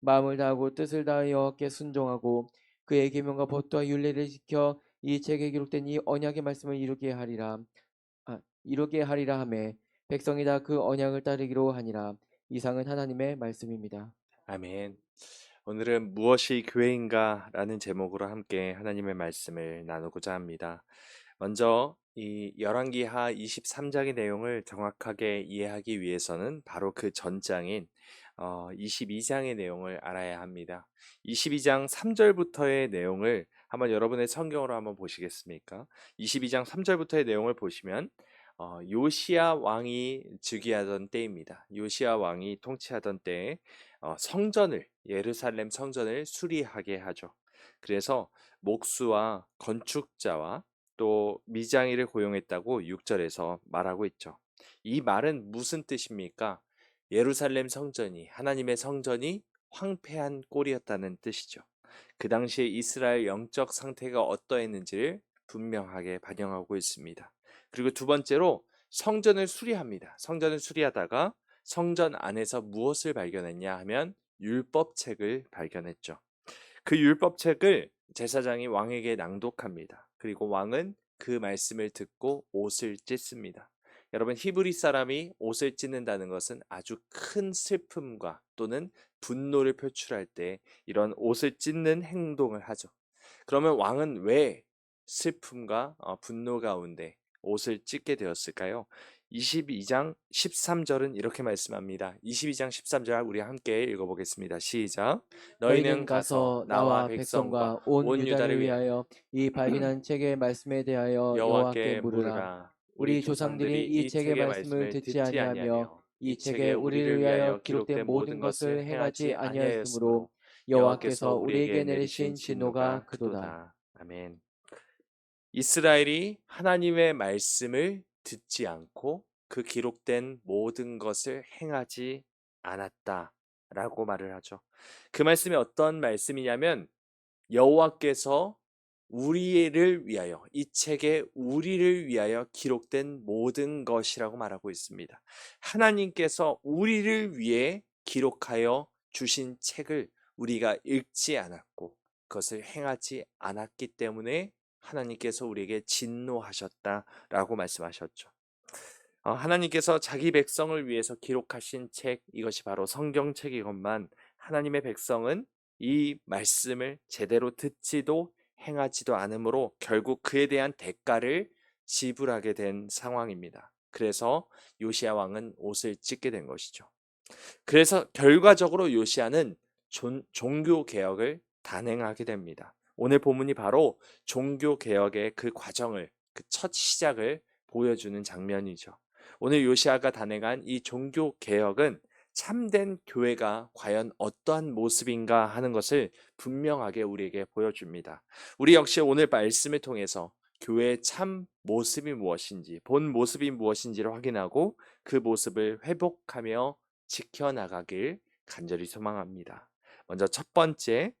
마음을 다하고 뜻을 다하여 여호와께 순종하고 그의 계명과 법도와 율례를 지켜 이 책에 기록된 이 언약의 말씀을 이루게 하리라 아, 이루게 하리라 하매 백성이 다 그 언약을 따르기로 하니라 이상은 하나님의 말씀입니다. 아멘. 오늘은 무엇이 교회인가 라는 제목으로 함께 하나님의 말씀을 나누고자 합니다. 먼저 이 열왕기하 23장의 내용을 정확하게 이해하기 위해서는 바로 그 전장인 어, 22장의 내용을 알아야 합니다. 22장 3절부터의 내용을 한번 여러분의 성경으로 한번 보시겠습니까? 22장 3절부터의 내용을 보시면 어, 요시야 왕이 즉위하던 때입니다. 요시야 왕이 통치하던 때에 어, 성전을 예루살렘 성전을 수리하게 하죠. 그래서 목수와 건축자와 또 미장이를 고용했다고 6절에서 말하고 있죠. 이 말은 무슨 뜻입니까? 예루살렘 성전이 하나님의 성전이 황폐한 꼴이었다는 뜻이죠. 그 당시에 이스라엘 영적 상태가 어떠했는지를 분명하게 반영하고 있습니다. 그리고 두 번째로 성전을 수리합니다. 성전을 수리하다가 성전 안에서 무엇을 발견했냐 하면 율법책을 발견했죠. 그 율법책을 제사장이 왕에게 낭독합니다. 그리고 왕은 그 말씀을 듣고 옷을 찢습니다. 여러분 히브리 사람이 옷을 찢는다는 것은 아주 큰 슬픔과 또는 분노를 표출할 때 이런 옷을 찢는 행동을 하죠. 그러면 왕은 왜 슬픔과 어, 분노 가운데 옷을 찢게 되었을까요? 22장 13절은 이렇게 말씀합니다. 22장 13절 우리 함께 읽어보겠습니다. 시작. 너희는 가서 나와 백성과 온 유다를 위하여 이 발견한 책의 말씀에 대하여 여호와께 물으라. 우리 조상들이 이 책의 말씀을 듣지 아니하며 이 책에 우리를 위하여 기록된 모든 것을 행하지 아니하였으므로 여호와께서 우리에게 내리신 진노가 그도다. 아멘. 이스라엘이 하나님의 말씀을 듣지 않고 그 기록된 모든 것을 행하지 않았다라고 말을 하죠. 그 말씀이 어떤 말씀이냐면 여호와께서 우리를 위하여 이 책에 우리를 위하여 기록된 모든 것이라고 말하고 있습니다. 하나님께서 우리를 위해 기록하여 주신 책을 우리가 읽지 않았고 그것을 행하지 않았기 때문에 하나님께서 우리에게 진노하셨다라고 말씀하셨죠. 어, 하나님께서 자기 백성을 위해서 기록하신 책 이것이 바로 성경책이건만 하나님의 백성은 이 말씀을 제대로 듣지도 행하지도 않으므로 결국 그에 대한 대가를 지불하게 된 상황입니다. 그래서 요시아 왕은 옷을 찢게 된 것이죠. 그래서 결과적으로 요시아는 종교 개혁을 단행하게 됩니다. 오늘 본문이 바로 종교 개혁의 그 과정을 그 첫 시작을 보여주는 장면이죠. 오늘 요시아가 단행한 이 종교 개혁은 참된 교회가 과연 어떠한 모습인가 하는 것을 분명하게 우리에게 보여줍니다. 우리 역시 오늘 말씀을 통해서 교회의 참 모습이 무엇인지, 본 모습이 무엇인지를 확인하고 그 모습을 회복하며 지켜나가길 간절히 소망합니다. 먼저 첫 번째,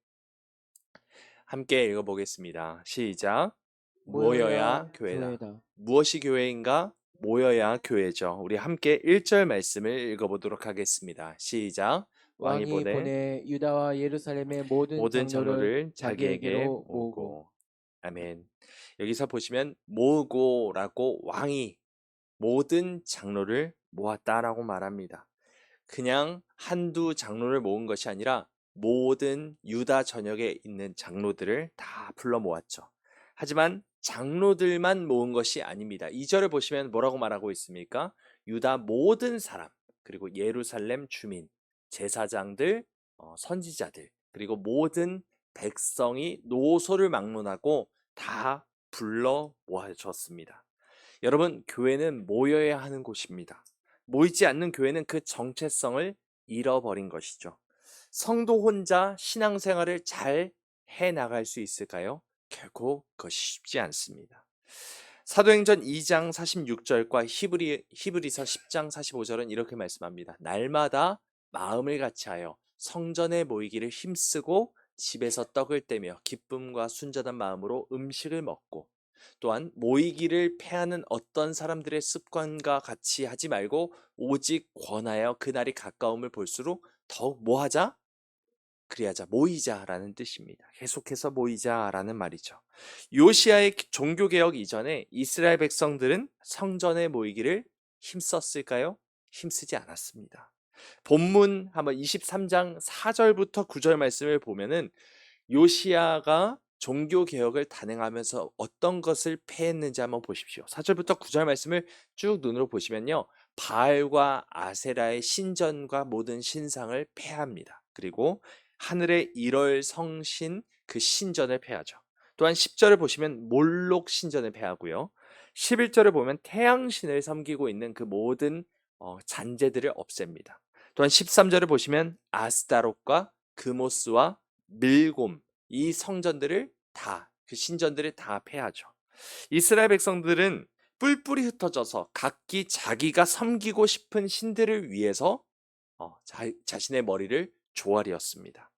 함께 읽어보겠습니다. 시작. 모여야 교회다. 교회다. 무엇이 교회인가? 모여야 교회죠. 우리 함께 1절 말씀을 읽어보도록 하겠습니다. 시작. 왕이 보내 유다와 예루살렘의 모든, 모든 장로를 자기에게 모으고 아멘. 여기서 보시면 모으고라고 왕이 모든 장로를 모았다라고 말합니다. 그냥 한두 장로를 모은 것이 아니라 모든 유다 전역에 있는 장로들을 다 불러 모았죠. 하지만 장로들만 모은 것이 아닙니다. 2절을 보시면 뭐라고 말하고 있습니까? 유다 모든 사람, 그리고 예루살렘 주민, 제사장들, 어, 선지자들, 그리고 모든 백성이 노소를 막론하고 다 불러 모아졌습니다. 여러분, 교회는 모여야 하는 곳입니다. 모이지 않는 교회는 그 정체성을 잃어버린 것이죠. 성도 혼자 신앙생활을 잘 해 나갈 수 있을까요? 결코 그것이 쉽지 않습니다. 사도행전 2장 46절과 히브리, 히브리서 10장 45절은 이렇게 말씀합니다. 날마다 마음을 같이하여 성전에 모이기를 힘쓰고 집에서 떡을 떼며 기쁨과 순전한 마음으로 음식을 먹고 또한 모이기를 패하는 어떤 사람들의 습관과 같이 하지 말고 오직 권하여 그날이 가까움을 볼수록 더욱 뭐하자? 그리하자 모이자라는 뜻입니다. 계속해서 모이자라는 말이죠. 요시아의 종교개혁 이전에 이스라엘 백성들은 성전에 모이기를 힘썼을까요? 힘쓰지 않았습니다. 본문 한번 23장 4절부터 9절 말씀을 보면은 요시아가 종교 개혁을 단행하면서 어떤 것을 폐했는지 한번 보십시오. 4절부터 9절 말씀을 쭉 눈으로 보시면요. 바알과 아세라의 신전과 모든 신상을 폐합니다. 그리고 하늘의 1월 성신 그 신전을 폐하죠. 또한 10절을 보시면 몰록 신전을 폐하고요. 11절을 보면 태양신을 섬기고 있는 그 모든 어, 잔재들을 없앱니다. 또한 13절을 보시면 아스타롯과 그모스와 밀곰 이 성전들을 다 그 신전들을 다 폐하죠. 이스라엘 백성들은 뿔뿔이 흩어져서 각기 자기가 섬기고 싶은 신들을 위해서 어, 자, 자신의 머리를 조아리었습니다.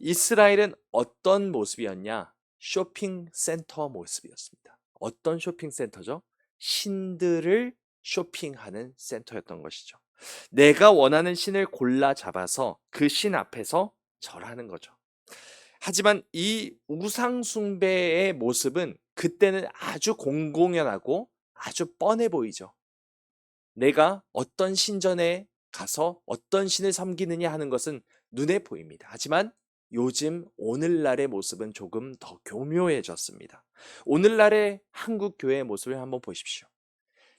이스라엘은 어떤 모습이었냐? 쇼핑 센터 모습이었습니다. 어떤 쇼핑 센터죠? 신들을 쇼핑하는 센터였던 것이죠. 내가 원하는 신을 골라 잡아서 그 신 앞에서 절하는 거죠. 하지만 이 우상숭배의 모습은 그때는 아주 공공연하고 아주 뻔해 보이죠. 내가 어떤 신전에 가서 어떤 신을 섬기느냐 하는 것은 눈에 보입니다. 하지만 요즘 오늘날의 모습은 조금 더 교묘해졌습니다. 오늘날의 한국 교회의 모습을 한번 보십시오.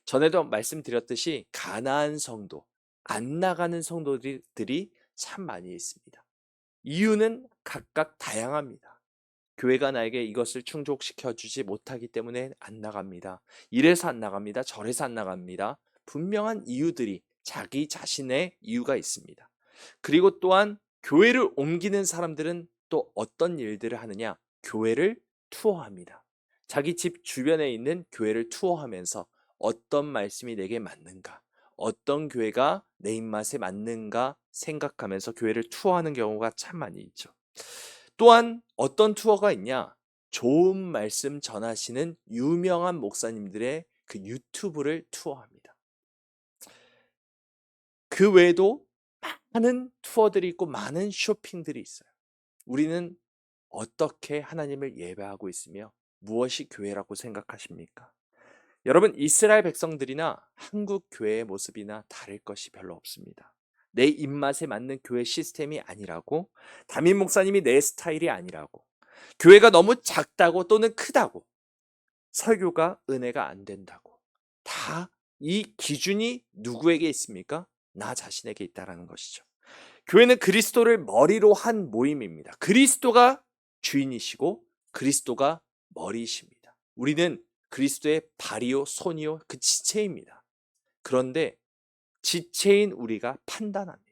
전에도 말씀드렸듯이 가나안 성도, 안 나가는 성도들이 참 많이 있습니다. 이유는 각각 다양합니다. 교회가 나에게 이것을 충족시켜 주지 못하기 때문에 안 나갑니다. 이래서 안 나갑니다. 저래서 안 나갑니다. 분명한 이유들이 자기 자신의 이유가 있습니다. 그리고 또한 교회를 옮기는 사람들은 또 어떤 일들을 하느냐? 교회를 투어합니다. 자기 집 주변에 있는 교회를 투어하면서 어떤 말씀이 내게 맞는가? 어떤 교회가 내 입맛에 맞는가 생각하면서 교회를 투어하는 경우가 참 많이 있죠. 또한 어떤 투어가 있냐? 좋은 말씀 전하시는 유명한 목사님들의 그 유튜브를 투어합니다. 그 외에도 많은 투어들이 있고 많은 쇼핑들이 있어요. 우리는 어떻게 하나님을 예배하고 있으며 무엇이 교회라고 생각하십니까? 여러분, 이스라엘 백성들이나 한국 교회의 모습이나 다를 것이 별로 없습니다. 내 입맛에 맞는 교회 시스템이 아니라고, 담임 목사님이 내 스타일이 아니라고, 교회가 너무 작다고 또는 크다고, 설교가 은혜가 안 된다고. 다 이 기준이 누구에게 있습니까? 나 자신에게 있다라는 것이죠. 교회는 그리스도를 머리로 한 모임입니다. 그리스도가 주인이시고 그리스도가 머리이십니다. 우리는 그리스도의 발이요, 손이요, 그 지체입니다. 그런데 지체인 우리가 판단합니다.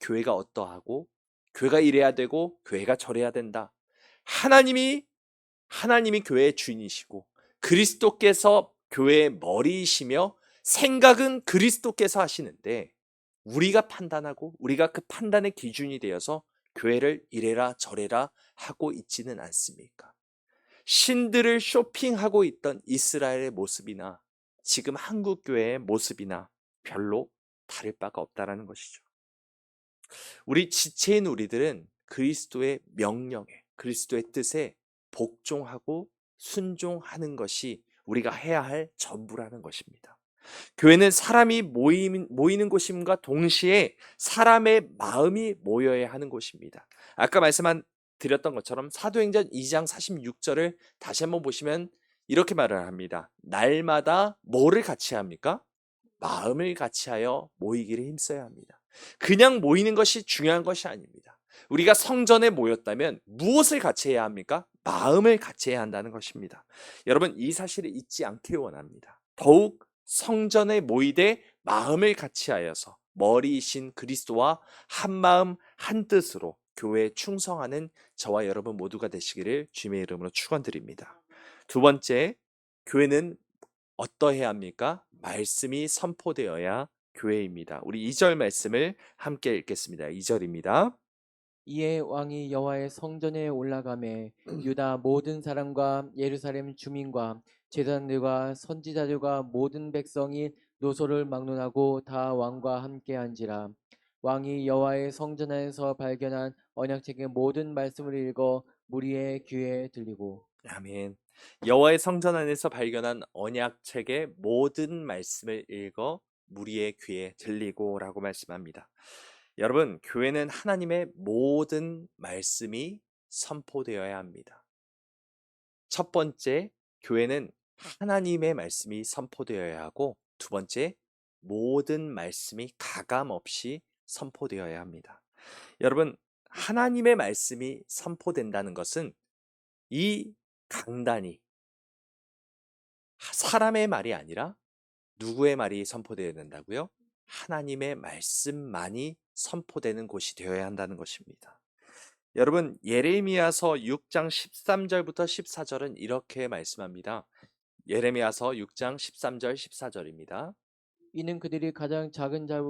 교회가 어떠하고, 교회가 이래야 되고, 교회가 저래야 된다. 하나님이, 하나님이 교회의 주인이시고, 그리스도께서 교회의 머리이시며, 생각은 그리스도께서 하시는데, 우리가 판단하고, 우리가 그 판단의 기준이 되어서 교회를 이래라 저래라 하고 있지는 않습니까? 신들을 쇼핑하고 있던 이스라엘의 모습이나 지금 한국 교회의 모습이나 별로 다를 바가 없다라는 것이죠. 우리 지체인 우리들은 그리스도의 명령에 그리스도의 뜻에 복종하고 순종하는 것이 우리가 해야 할 전부라는 것입니다. 교회는 사람이 모임, 모이는 곳임과 동시에 사람의 마음이 모여야 하는 곳입니다. 아까 말씀한 드렸던 것처럼 사도행전 2장 46절을 다시 한번 보시면 이렇게 말을 합니다. 날마다 뭐를 같이 합니까? 마음을 같이 하여 모이기를 힘써야 합니다. 그냥 모이는 것이 중요한 것이 아닙니다. 우리가 성전에 모였다면 무엇을 같이 해야 합니까? 마음을 같이 해야 한다는 것입니다. 여러분 이 사실을 잊지 않길 원합니다. 더욱 성전에 모이되 마음을 같이 하여서 머리이신 그리스도와 한 마음 한 뜻으로 교회에 충성하는 저와 여러분 모두가 되시기를 주님의 이름으로 축원드립니다. 두 번째, 교회는 어떠해야 합니까? 말씀이 선포되어야 교회입니다. 우리 2절 말씀을 함께 읽겠습니다. 2절입니다. 이에 왕이 여호와의 성전에 올라가매 유다 모든 사람과 예루살렘 주민과 제사장들과 선지자들과 모든 백성이 노소를 막론하고 다 왕과 함께 한지라 왕이 여호와의 성전 안에서 발견한 언약책의 모든 말씀을 읽어 무리의 귀에 들리고 아멘. 여호와의 성전 안에서 발견한 언약책의 모든 말씀을 읽어 무리의 귀에 들리고라고 말씀합니다. 여러분, 교회는 하나님의 모든 말씀이 선포되어야 합니다. 첫 번째, 교회는 하나님의 말씀이 선포되어야 하고 두 번째, 모든 말씀이 가감 없이 선포되어야 합니다. 여러분, 하나님의 말씀이 선포된다는 것은 이 강단이 사람의 말이 아니라 누구의 말이 선포되어야 된다고요? 하나님의 말씀만이 선포되는 곳이 되어야 한다는 것입니다. 여러분, 예레미야서 6장 13절부터 14절은 이렇게 말씀합니다. 예레미야서 6장 13절 14절입니다. 이는 그들이 가장 작은 자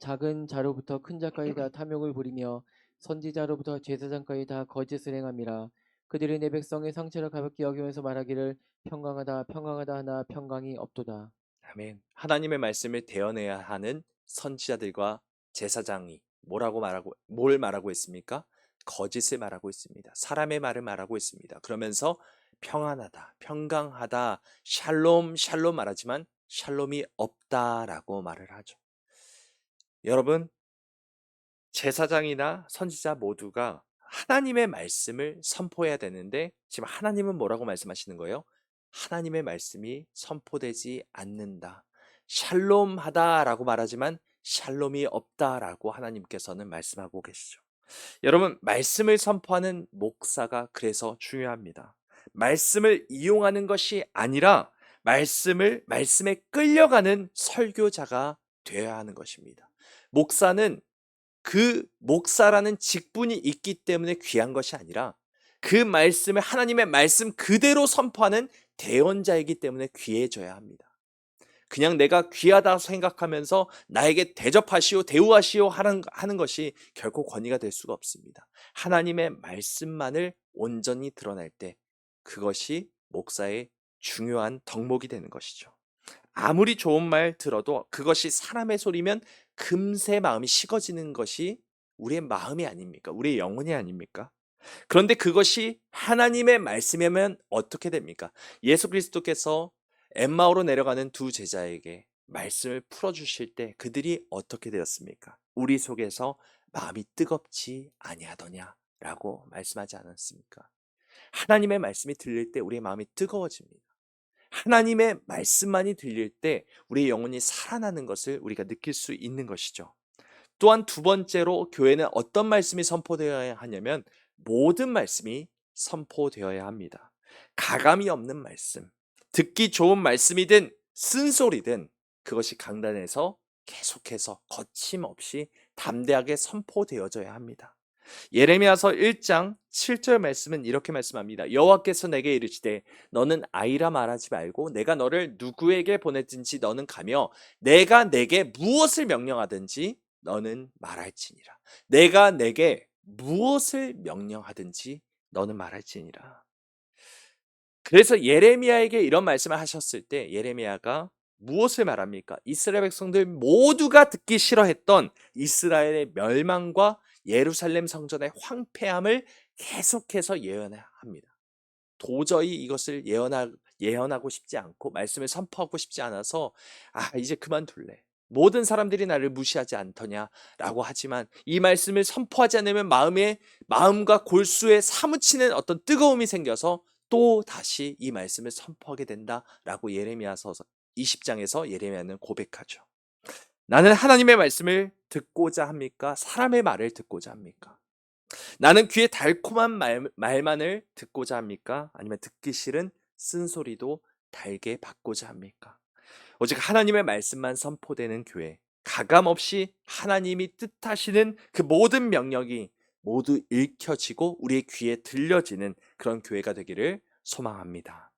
작은 자로부터 큰 자까지 다 탐욕을 부리며 선지자로부터 제사장까지 다 거짓을 행함이라 그들이 내 백성의 상처를 가볍게 여기면서 말하기를 평강하다 평강하다 하나 평강이 없도다 아멘. 하나님의 말씀을 대언해야 하는 선지자들과 제사장이 뭐라고 말하고 뭘 말하고 있습니까? 거짓을 말하고 있습니다. 사람의 말을 말하고 있습니다. 그러면서 평안하다, 평강하다, 샬롬, 샬롬 말하지만 샬롬이 없다라고 말을 하죠. 여러분, 제사장이나 선지자 모두가 하나님의 말씀을 선포해야 되는데 지금 하나님은 뭐라고 말씀하시는 거예요? 하나님의 말씀이 선포되지 않는다. 샬롬하다라고 말하지만 샬롬이 없다라고 하나님께서는 말씀하고 계시죠. 여러분, 말씀을 선포하는 목사가 그래서 중요합니다. 말씀을 이용하는 것이 아니라 말씀을 말씀에 끌려가는 설교자가 되어야 하는 것입니다. 목사는 그 목사라는 직분이 있기 때문에 귀한 것이 아니라 그 말씀을 하나님의 말씀 그대로 선포하는 대언자이기 때문에 귀해져야 합니다. 그냥 내가 귀하다 생각하면서 나에게 대접하시오, 대우하시오 하는, 하는 것이 결코 권위가 될 수가 없습니다. 하나님의 말씀만을 온전히 드러낼 때 그것이 목사의 중요한 덕목이 되는 것이죠. 아무리 좋은 말 들어도 그것이 사람의 소리면 금세 마음이 식어지는 것이 우리의 마음이 아닙니까? 우리의 영혼이 아닙니까? 그런데 그것이 하나님의 말씀이면 어떻게 됩니까? 예수 그리스도께서 엠마오로 내려가는 두 제자에게 말씀을 풀어주실 때 그들이 어떻게 되었습니까? 우리 속에서 마음이 뜨겁지 아니하더냐라고 말씀하지 않았습니까? 하나님의 말씀이 들릴 때 우리의 마음이 뜨거워집니다. 하나님의 말씀만이 들릴 때 우리의 영혼이 살아나는 것을 우리가 느낄 수 있는 것이죠. 또한 두 번째로 교회는 어떤 말씀이 선포되어야 하냐면 모든 말씀이 선포되어야 합니다. 가감이 없는 말씀, 듣기 좋은 말씀이든 쓴소리든 그것이 강단에서 계속해서 거침없이 담대하게 선포되어져야 합니다. 예레미야서 1장 7절 말씀은 이렇게 말씀합니다. 여호와께서 내게 이르시되 너는 아이라 말하지 말고 내가 너를 누구에게 보냈든지 너는 가며 내가 내게 무엇을 명령하든지 너는 말할지니라. 내가 내게 무엇을 명령하든지 너는 말할지니라. 그래서 예레미야에게 이런 말씀을 하셨을 때 예레미야가 무엇을 말합니까? 이스라엘 백성들 모두가 듣기 싫어했던 이스라엘의 멸망과 예루살렘 성전의 황폐함을 계속해서 예언합니다. 도저히 이것을 예언하, 예언하고 싶지 않고 말씀을 선포하고 싶지 않아서 아 이제 그만둘래. 모든 사람들이 나를 무시하지 않더냐라고 하지만 이 말씀을 선포하지 않으면 마음에 마음과 골수에 사무치는 어떤 뜨거움이 생겨서 또 다시 이 말씀을 선포하게 된다라고 예레미야서 20장에서 예레미야는 고백하죠. 나는 하나님의 말씀을 듣고자 합니까? 사람의 말을 듣고자 합니까? 나는 귀에 달콤한 말, 말만을 듣고자 합니까? 아니면 듣기 싫은 쓴소리도 달게 받고자 합니까? 오직 하나님의 말씀만 선포되는 교회, 가감 없이 하나님이 뜻하시는 그 모든 명령이 모두 읽혀지고 우리의 귀에 들려지는 그런 교회가 되기를 소망합니다.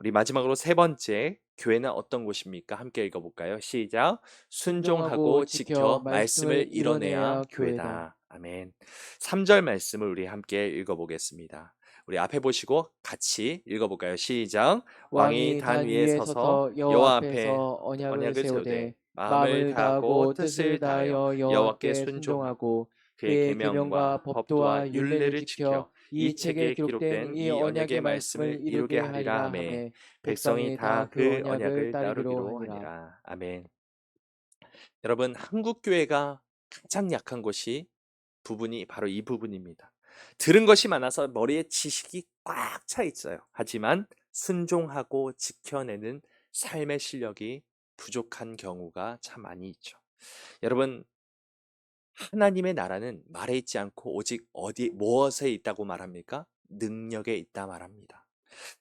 우리 마지막으로 세 번째 교회는 어떤 곳입니까? 함께 읽어볼까요? 시작. 순종하고 지켜 말씀을 이뤄내야 교회다. 아멘. 3절 말씀을 우리 함께 읽어보겠습니다. 우리 앞에 보시고 같이 읽어볼까요? 시작. 왕이 단 위에 서서 여호와 앞에 언약을 세우되 마음을 다하고 뜻을 다하여 여호와께 순종하고 그의 계명과 법도와 율례를 지켜 이 책에 기록된 이 언약의 말씀을 이루게 하리라 하매 백성이 다 그 언약을 따르기로 하니라. 아멘. 여러분 한국 교회가 가장 약한 것이 부분이 바로 이 부분입니다. 들은 것이 많아서 머리에 지식이 꽉 차 있어요. 하지만 순종하고 지켜내는 삶의 실력이 부족한 경우가 참 많이 있죠. 여러분 하나님의 나라는 말에 있지 않고 오직 어디 무엇에 있다고 말합니까? 능력에 있다 말합니다.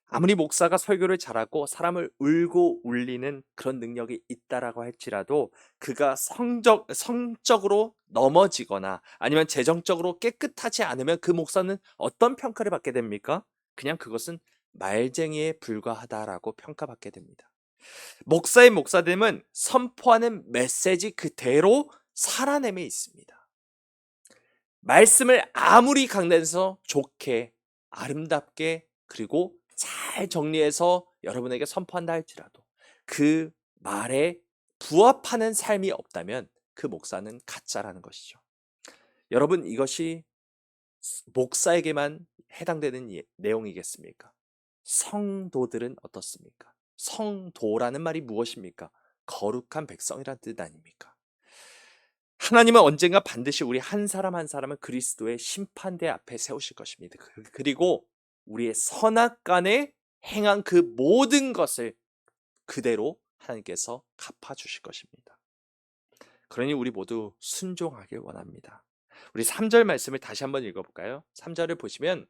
아무리 목사가 설교를 잘하고 사람을 울고 울리는 그런 능력이 있다라고 할지라도 그가 성적 성적으로 넘어지거나 아니면 재정적으로 깨끗하지 않으면 그 목사는 어떤 평가를 받게 됩니까? 그냥 그것은 말쟁이에 불과하다라고 평가받게 됩니다. 목사의 목사됨은 선포하는 메시지 그대로 살아냄에 있습니다. 말씀을 아무리 강단에서 좋게 아름답게 그리고 잘 정리해서 여러분에게 선포한다 할지라도 그 말에 부합하는 삶이 없다면 그 목사는 가짜라는 것이죠. 여러분 이것이 목사에게만 해당되는 예- 내용이겠습니까? 성도들은 어떻습니까? 성도라는 말이 무엇입니까? 거룩한 백성이란 뜻 아닙니까? 하나님은 언젠가 반드시 우리 한 사람 한 사람을 그리스도의 심판대 앞에 세우실 것입니다. 그- 그리고 우리의 선악간에 행한 그 모든 것을 그대로 하나님께서 갚아 주실 것입니다. 그러니 우리 모두 순종하길 원합니다. 우리 3절 말씀을 다시 한번 읽어볼까요? 3절을 보시면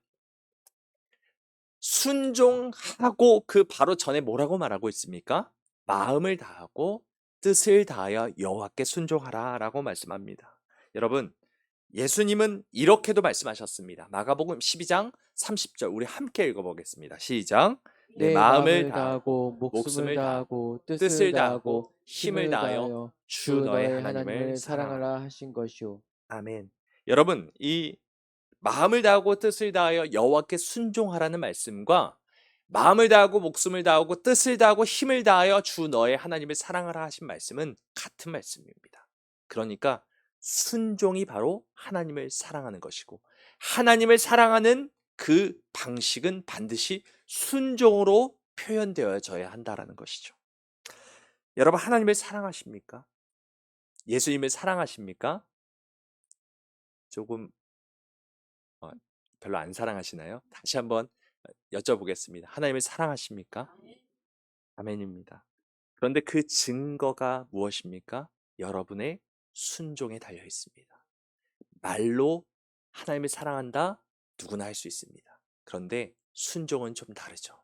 순종하고 그 바로 전에 뭐라고 말하고 있습니까? 마음을 다하고 뜻을 다하여 여호와께 순종하라라고 말씀합니다. 여러분, 예수님은 이렇게도 말씀하셨습니다. 마가복음 12장 30절 우리 함께 읽어보겠습니다. 시작. 내 마음을 다 다하고 목숨을 다하고 뜻을 다하고 힘을 다하여 주 너의 하나님을 사랑하라 하신 것이요. 아멘. 여러분, 이 마음을 다하고 뜻을 다하여 여호와께 순종하라는 말씀과 마음을 다하고 목숨을 다하고 뜻을 다하고 힘을 다하여 주 너의 하나님을 사랑하라 하신 말씀은 같은 말씀입니다. 그러니까 순종이 바로 하나님을 사랑하는 것이고 하나님을 사랑하는 그 방식은 반드시 순종으로 표현되어져야 한다라는 것이죠. 여러분 하나님을 사랑하십니까? 예수님을 사랑하십니까? 조금 어, 별로 안 사랑하시나요? 다시 한번 여쭤보겠습니다. 하나님을 사랑하십니까? 아멘입니다. 그런데 그 증거가 무엇입니까? 여러분의 순종에 달려 있습니다. 말로 하나님을 사랑한다 누구나 할 수 있습니다. 그런데 순종은 좀 다르죠.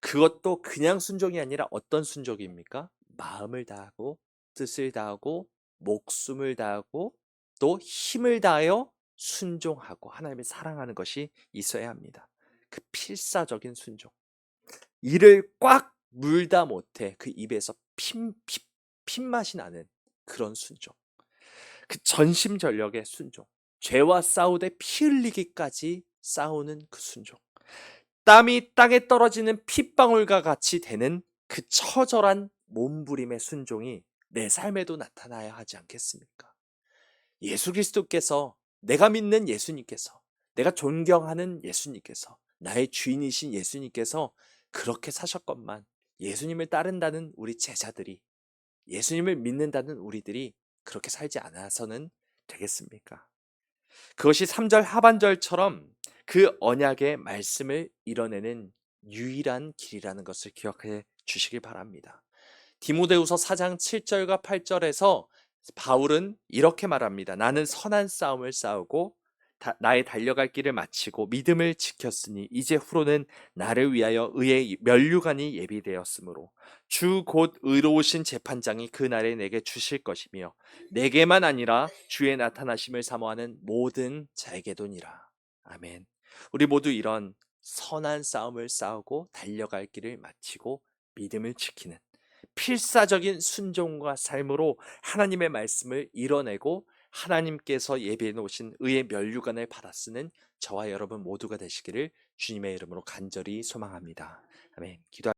그것도 그냥 순종이 아니라 어떤 순종입니까? 마음을 다하고 뜻을 다하고 목숨을 다하고 또 힘을 다하여 순종하고 하나님을 사랑하는 것이 있어야 합니다. 그 필사적인 순종. 이를 꽉 물다 못해 그 입에서 핀, 피, 핀맛이 나는 그런 순종. 그 전심 전력의 순종. 죄와 싸우되 피 흘리기까지 싸우는 그 순종. 땀이 땅에 떨어지는 핏방울과 같이 되는 그 처절한 몸부림의 순종이 내 삶에도 나타나야 하지 않겠습니까? 예수 그리스도께서 내가 믿는 예수님께서 내가 존경하는 예수님께서 나의 주인이신 예수님께서 그렇게 사셨건만 예수님을 따른다는 우리 제자들이 예수님을 믿는다는 우리들이 그렇게 살지 않아서는 되겠습니까? 그것이 3절 하반절처럼 그 언약의 말씀을 이뤄내는 유일한 길이라는 것을 기억해 주시길 바랍니다. 디모데후서 4장 7절과 8절에서 바울은 이렇게 말합니다. 나는 선한 싸움을 싸우고 다- 나의 달려갈 길을 마치고 믿음을 지켰으니 이제 후로는 나를 위하여 의의 면류관이 예비되었으므로 주 곧 의로우신 재판장이 그 날에 내게 주실 것이며 내게만 아니라 주의 나타나심을 사모하는 모든 자에게도니라. 아멘. 우리 모두 이런 선한 싸움을 싸우고 달려갈 길을 마치고 믿음을 지키는 필사적인 순종과 삶으로 하나님의 말씀을 이뤄내고 하나님께서 예비해 놓으신 의의 면류관을 받아 쓰는 저와 여러분 모두가 되시기를 주님의 이름으로 간절히 소망합니다. 아멘. 기도